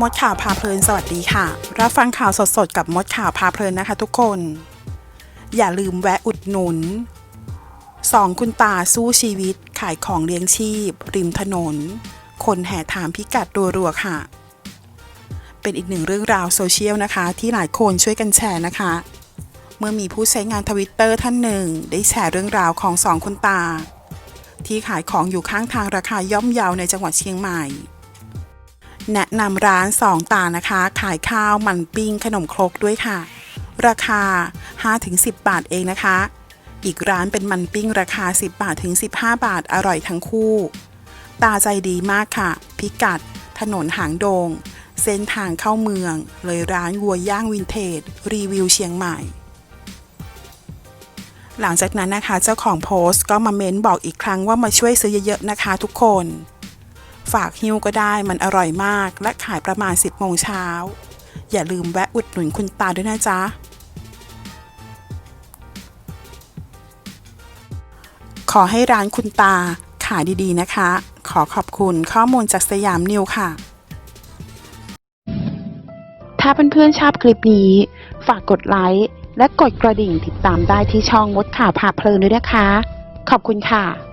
มดข่าวพาเพลินสวัสดีค่ะ รับฟังข่าวสดๆ กับมดข่าวพาเพลินนะคะทุกคน อย่าลืมแวะอุดหนุนสองคุณตาสู้ชีวิต ขายของเลี้ยงชีพ ริมถนน คนแห่ถามพิกัดรัวๆค่ะ เป็นอีกหนึ่งเรื่องราวโซเชียลนะคะ ที่หลายคนช่วยกันแชร์นะคะ เมื่อมีผู้ใช้งานทวิตเตอร์ท่านหนึ่ง ได้แชร์เรื่องราวของสองคุณตา ที่ขายของอยู่ข้างทางราคาย่อมเยาในจังหวัดเชียงใหม่ แนะนำร้านสองตานะคะ ขายข้าวมันปิ้งขนมครกด้วยค่ะ ราคา 5-10 บาทเองนะคะ อีกร้านเป็นมันปิ้งราคา 10 บาทถึง 15 บาทอร่อยทั้งคู่ ตาใจดีมากค่ะ พิกัด ถนนหางดง เส้นทางเข้าเมือง เลยร้านวัวย่างวินเทจ รีวิวเชียงใหม่ หลังจากนั้นนะคะเจ้าของโพสต์ก็มาเม้นบอกอีกครั้งว่ามาช่วยซื้อเยอะๆนะคะทุกคน ฝากฮิ้วก็ได้มันอร่อยมาก และขายประมาณ 10โมงเช้า อย่าลืมแวะอุดหนุนคุณตาด้วยนะจ๊ะ ขอให้ร้านคุณตาขายดีๆนะคะ ขอขอบคุณข้อมูลจากสยามนิวค่ะ ถ้าเพื่อนๆชอบคลิปนี้ ฝากกดไลค์และกดกระดิ่งติดตามได้ที่ช่องมดข่าวผ่าเพลินด้วยนะคะ ขอบคุณค่ะ